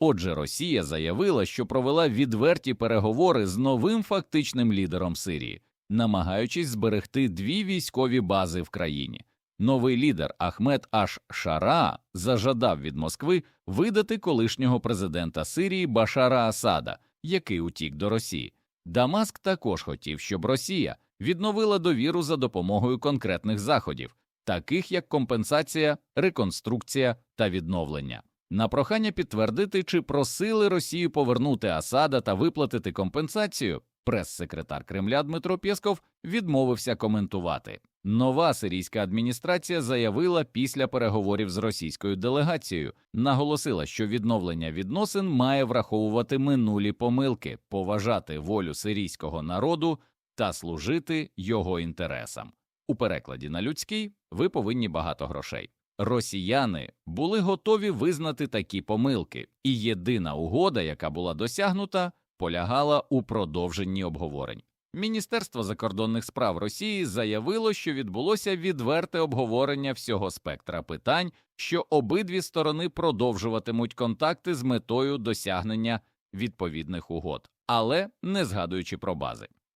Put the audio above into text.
Отже, Росія заявила, що провела відверті переговори з новим фактичним лідером Сирії, намагаючись зберегти дві військові бази в країні. Новий лідер Ахмед Аш Шара зажадав від Москви видати колишнього президента Сирії Башара Асада, який утік до Росії. Дамаск також хотів, щоб Росія відновила довіру за допомогою конкретних заходів, таких як компенсація, реконструкція та відновлення. На прохання підтвердити, чи просили Росію повернути Асада та виплатити компенсацію, прес-секретар Кремля Дмитро Пєсков відмовився коментувати. Нова сирійська адміністрація заявила після переговорів з російською делегацією, наголосила, що відновлення відносин має враховувати минулі помилки, поважати волю сирійського народу та служити його інтересам. У перекладі на людський ви повинні багато грошей. Росіяни були готові визнати такі помилки, і єдина угода, яка була досягнута, полягала у продовженні обговорень. Міністерство закордонних справ Росії заявило, що відбулося відверте обговорення всього спектра питань, що обидві сторони продовжуватимуть контакти з метою досягнення відповідних угод, але не згадуючи про бази.